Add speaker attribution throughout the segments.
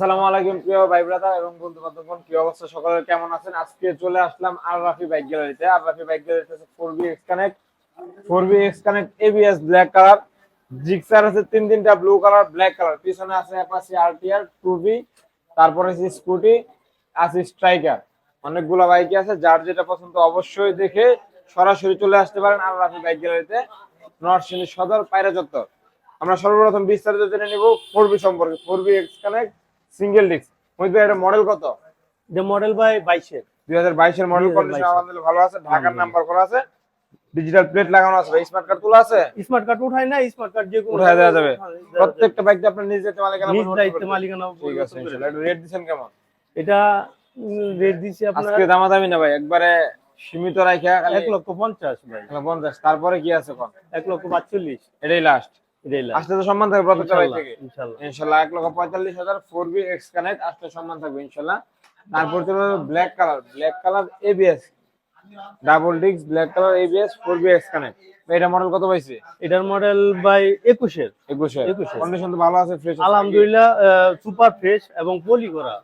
Speaker 1: আসসালামু আলাইকুম, প্রিয় ভাই ব্রাদার এবং বন্ধু বান্ধবগণ কি অবস্থা? সকলের কেমন আছেন? আজকে চলে আসলাম আর রাফি বাইক গ্যালারিতে আর রাফি বাইক গ্যালারিতে আছে four B X connect four B X connect ABS black colour Gixxer আছে তিন তিনটা ব্লু কালার ব্ল্যাক কালার পিছনে আছে অ্যাপাসি আরটিআর টু বি তারপরে আছে স্কুটি আছে স্ট্রাইকার অনেকগুলো বাইকই আছে, যার যেটা পছন্দ অবশ্যই দেখে সরাসরি চলে আসতে পারেন আর রাফি বাইক গ্যালারিতে নরসিংদী সদর, পায়রা চত্বর। আমরা সর্বপ্রথম বিস্তারিত জেনে নিব ফোর বি সম্পর্কে। Four B X connect single disc Mohit ভাই এটা মডেল কত?
Speaker 2: যে মডেল ভাই বাইশের
Speaker 1: দুই হাজার বাইশের মডেল
Speaker 2: 2022
Speaker 1: কন্ডিশন আলহামদুলিল্লাহ ভালো আছে ঢাকার নাম্বার করা আছে। ডিজিটাল প্লেট লাগানো আছে ভাই স্মার্ট কার্ড তোলা আছে?
Speaker 2: স্মার্ট কার্ড উঠাই না স্মার্ট কার্ড যে
Speaker 1: উঠায় দেওয়া যাবে।
Speaker 2: হ্যাঁ।
Speaker 1: প্রত্যেকটা বাইক আপনার নিজ দায়িত্বে মালিকানা
Speaker 2: নিজ দায়িত্বে মালিকানা
Speaker 1: ঠিক আছে ইনশাআল্লাহ। এটা রেট দিবেন কেমন?
Speaker 2: এটা রেট দিছি আপনার
Speaker 1: আজকে দামা দামি না ভাই একবারে সীমিত রাখা
Speaker 2: এক লক্ষ পঞ্চাশ ভাই।
Speaker 1: পঞ্চাশ তারপরে কি আছে কোন
Speaker 2: এক লক্ষ পাঁচচল্লিশ
Speaker 1: এটাই লাস্ট আসলে তো সম্মান থাকবে বাইক
Speaker 2: ইনশাল্লাহ,
Speaker 1: থেকে?
Speaker 2: ইনশাল্লাহ।
Speaker 1: এক লক্ষ পঁয়তাল্লিশ হাজার ফোর বি এক্স কানেক্ট আসলে সম্মান থাকবে ইনশাল্লাহ। তারপর চলে black colour black colour ABS double disc black colour ABS four B X connect এটা মডেল কত পাইছে?
Speaker 2: এটার মডেল বাই একুশের।
Speaker 1: একুশে
Speaker 2: একুশে।
Speaker 1: কন্ডিশন তো ভালো আছে ফ্রেশ
Speaker 2: আলহামদুলিল্লাহ সুপার ফ্রেশ এবং পলি করা।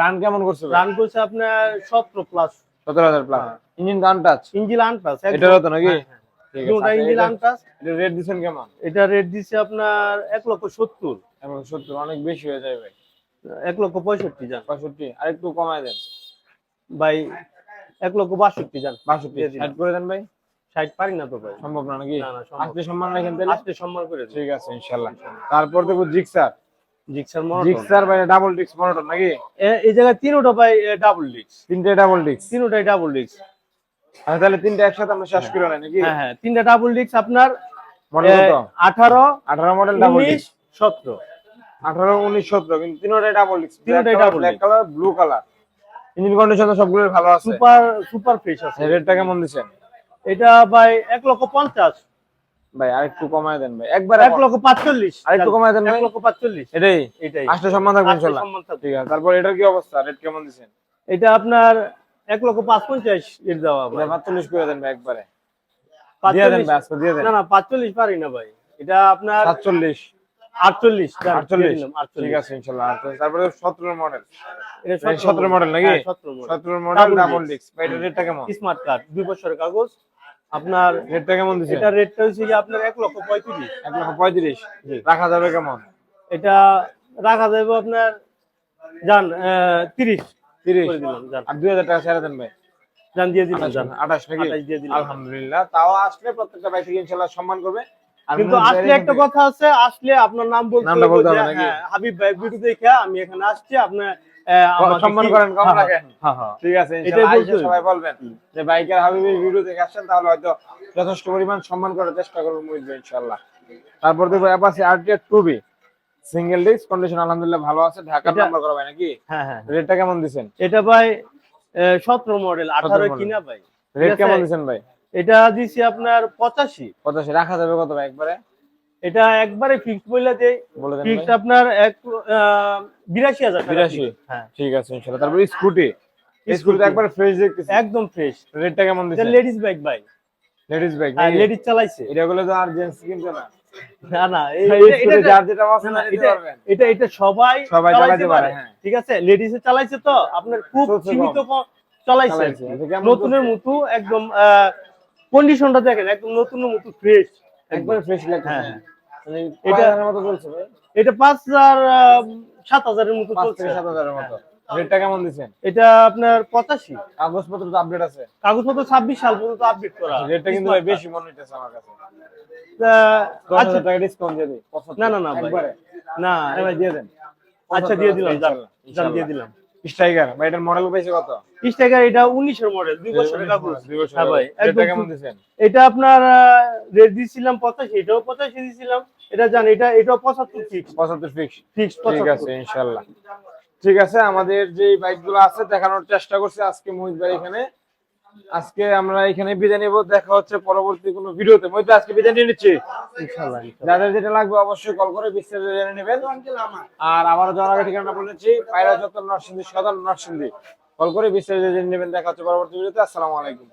Speaker 1: রান কেমন করছে
Speaker 2: রান করছে আপনার সতেরো প্লাস
Speaker 1: সতেরো হাজার প্লাস ইঞ্জিন গান টাচ
Speaker 2: ইঞ্জিল আনটাস
Speaker 1: এটারও তো নাকি? ঠিক আছে
Speaker 2: দুটা আনটাস
Speaker 1: এটা রেট দিচ্ছেন কেমন?
Speaker 2: এটা রেট দিছে আপনার এক লক্ষ সত্তর।
Speaker 1: সত্তর অনেক বেশি হয়ে যায় ভাই।
Speaker 2: এক লক্ষ পঁয়ষট্টি যান।
Speaker 1: পঁয়ষট্টি আরেকটু কমায় দেন।
Speaker 2: ভাই এক লক্ষ বাষট্টি যান।
Speaker 1: বাষট্টি ষাট করে দেন ভাই।
Speaker 2: ষাট পারি না তো ভাই।
Speaker 1: সম্ভব না নাকি? আজকে সম্মান রাখেন তাহলে?
Speaker 2: আজকে সম্মান করে
Speaker 1: ঠিক আছে ইনশাল্লাহ তারপর দেখব জিক্সার।
Speaker 2: Gixxer monotone.
Speaker 1: জিক্সার ভাই ডাবল ডিস্ক মনোটন নাকি?
Speaker 2: এই জায়গায় তিনোটা ভাই ডাবল ডিস্ক
Speaker 1: তিনটে ডাবল ডিস্ক
Speaker 2: তিনোটাই ডাবল
Speaker 1: আচ্ছা তাহলে তিনটে একসাথে আমরা শেষ করে নেই নাকি?
Speaker 2: হ্যাঁ হ্যাঁ তিনটা ডাবল ডিস্ক আপনার
Speaker 1: মডেল কত?
Speaker 2: আঠারো
Speaker 1: আঠারো মডেল ডাবল ডিস্ক
Speaker 2: সতেরো।
Speaker 1: আঠারো উনিশ সতেরো কিন্তু তিনটাই ডাবল ডিস্ক
Speaker 2: তিনটাই double
Speaker 1: black colour blue colour engine condition সবগুলো ভালো আছে।
Speaker 2: সুপার সুপার ফ্রেশ আছে।
Speaker 1: রেটটা কেমন দিচ্ছেন?
Speaker 2: এটা ভাই এক লক্ষ পঞ্চাশ।
Speaker 1: ভাই আরেকটু কমায় দেন ভাই। একবার
Speaker 2: এক লক্ষ পাঁচচল্লিশ।
Speaker 1: আরেকটু কমায় দেন
Speaker 2: এক। লক্ষ পাঁচচল্লিশ।
Speaker 1: এটাই।
Speaker 2: এটাই।
Speaker 1: আসলে সম্মান থাকবে
Speaker 2: থাকবে।
Speaker 1: ঠিক আছে তারপর এটার কি অবস্থা? রেট কেমন দিচ্ছেন?
Speaker 2: এটা আপনার এক লক্ষ পাঁচ পঞ্চাশ এর দেওয়া ভাই
Speaker 1: পাঁচচল্লিশ করে দেন ভাই একবারে। দিয়ে দেন ভাই দিয়ে দেন।
Speaker 2: না না পাঁচচল্লিশ পারি না ভাই। এটা আপনার
Speaker 1: সাতচল্লিশ।
Speaker 2: আটচল্লিশ
Speaker 1: আটচল্লিশ। ঠিক আছে ইনশাল্লাহ তারপরে সতেরো মডেল
Speaker 2: এটা
Speaker 1: সতেরো মডেল নাকি?
Speaker 2: হ্যাঁ, সতেরো মডেল
Speaker 1: ডাবল ডিস্ক রেটটা কেমন?
Speaker 2: স্মার্ট কার্ড দুই বছরের কাগজ। আপনার
Speaker 1: রেটটা কেমন দিচ্ছেন
Speaker 2: এটা রেটটা হচ্ছে যে আপনার এক লক্ষ পঁয়ত্রিশ।
Speaker 1: এক লক্ষ পঁয়ত্রিশ। রাখা যাবে কেমন?
Speaker 2: এটা রাখা যাবে আপনার যান তিরিশ।
Speaker 1: তিরিশ
Speaker 2: করে দিলাম যান
Speaker 1: আর দুই হাজার টাকা ছেড়ে দেন ভাই
Speaker 2: যান দিয়ে দিলাম যান
Speaker 1: আঠাশ নাকি
Speaker 2: আঠাশ দিয়ে দিলাম।
Speaker 1: আলহামদুলিল্লাহ তাও আসলে প্রত্যেকটা বাইক থেকে ইনশাল্লাহ সম্মান করবে
Speaker 2: কিন্তু আসলে একটা কথা আছে আসলে আপনার নাম বলতে
Speaker 1: নামটা
Speaker 2: হবে
Speaker 1: বলতে
Speaker 2: যে,
Speaker 1: হবে নাকি?
Speaker 2: হ্যাঁ, হাবিব ভাই ভিডিও দেখে আমি এখানে আসছি আপনার
Speaker 1: সম্মান করেন, কম
Speaker 2: হ্যাঁ,
Speaker 1: রাখেন।
Speaker 2: হ্যাঁ।
Speaker 1: ঠিক আছে। সবাই বলবেন যে বাইকের হাবিবের ভিডিও দেখে আসছেন তাহলে হয়তো যথেষ্ট পরিমাণ সম্মান করার চেষ্টা করব মুইজবে ইনশাআল্লাহ তারপর দেখব Apache RTR two B single disc condition আলহামদুলিল্লাহ ভালো আছে। ঢাকার নাম্বার করা ভাই নাকি?
Speaker 2: হ্যাঁ হ্যাঁ
Speaker 1: রেটটা কেমন দিছেন
Speaker 2: এটা ভাই সতেরো মডেল আঠারো
Speaker 1: model।
Speaker 2: কিনা ভাই।
Speaker 1: রেট কেমন দিছেন ভাই?
Speaker 2: এটা দিছি আপনার পঁচাশি।
Speaker 1: পঁচাশি রাখা যাবে কত ভাই একবারে?
Speaker 2: এটা একবারে ফিক্সড বলে দেই।
Speaker 1: বলে দেন
Speaker 2: ফিক্সড
Speaker 1: ভাই।
Speaker 2: আপনার এক আহ, বিরাশি হাজার টাকা
Speaker 1: বিরাশি?
Speaker 2: fixed। হ্যাঁ।
Speaker 1: ঠিক আছে ইনশাআল্লাহ। তারপর স্কুটি স্কুটি একবারে ফ্রেশ দেখতেছি।
Speaker 2: একদম ফ্রেশ
Speaker 1: রেটটা কেমন
Speaker 2: এটা লেডিস বাইক ভাই।
Speaker 1: লেডিস বাইক
Speaker 2: হ্যাঁ লেডিস চালাইছে।
Speaker 1: এটা গুলো তো আর জেন্টস কিনছে না?
Speaker 2: না না এটা- এটা- সবাই
Speaker 1: সবাই চালাতে পারে, হ্যাঁ।
Speaker 2: ঠিক আছে? লেডিসে চালাইছে তো? আপনার খুব সীমিত চালাইছে। নতুনের মতো একদম কন্ডিশনটা দেখেন একদম নতুনের মতো ফ্রেশ
Speaker 1: একবারে ফ্রেশ লাগছে
Speaker 2: হ্যাঁ।
Speaker 1: মানে
Speaker 2: এটা-
Speaker 1: এটা
Speaker 2: পাঁচ হাজার সাত হাজারের মতো চলছে।
Speaker 1: সাত হাজারের মতো। রেটটা কেমন দিচ্ছেন?
Speaker 2: এটা আপনার পঁচাশি।
Speaker 1: কাগজপত্র তো আপডেট আছে।
Speaker 2: কাগজপত্র ছাব্বিশ সাল পর্যন্ত আপডেট করা।
Speaker 1: রেটটা কিন্তু ভাই বেশি মনে হইতেছে আমার কাছে।
Speaker 2: আচ্ছা।
Speaker 1: টাকা ডিসকাউন্ট দিয়ে দিই।
Speaker 2: না না না ভাই। না
Speaker 1: আরে ভাই দিয়ে দেন।
Speaker 2: আচ্ছা দিয়ে দিলাম
Speaker 1: ইনশাআল্লাহ, ইনশাআল্লাহ।
Speaker 2: দিয়ে দিলাম।
Speaker 1: স্ট্রাইকার ভাই এটার মডেল পাইছে কত?
Speaker 2: এটা উনিশের মডেল দুই বছরের কাগজ
Speaker 1: দুই বছর
Speaker 2: হ্যাঁ ভাই একদম
Speaker 1: কেমন দিচ্ছেন?
Speaker 2: এটা আপনার রেট দিছিলাম পঁচাশি এটাও পঁচাশি দিছিলাম। এটা জান এটা এটাও পঁচাত্তর ফিক্স
Speaker 1: পঁচাত্তর ফিক্স
Speaker 2: ফিক্স
Speaker 1: ঠিক আছে ইনশাল্লাহ। ঠিক আছে আমাদের যে বাইকগুলো আছে দেখানোর চেষ্টা করছি আজকে মোহিত ভাই এখানে। আজকে আমরা এখানে বিদায় নেব দেখা হচ্ছে পরবর্তী কোনো ভিডিওতে। মোহিত আজকে বিদায় নিয়ে নিচ্ছি? যাদের যেটা লাগবে অবশ্যই কল করে বিস্তারিত জেনে নেবেন। আর আবারও যাওয়ার আগে ঠিকানা বলেছি পায়রা চত্বর নরসিংদী সদর নরসিংদী। কল করে বিস্তারিত জেনে নেবেন দেখা হচ্ছে পরবর্তী ভিডিওতে। আসসালামু আলাইকুম।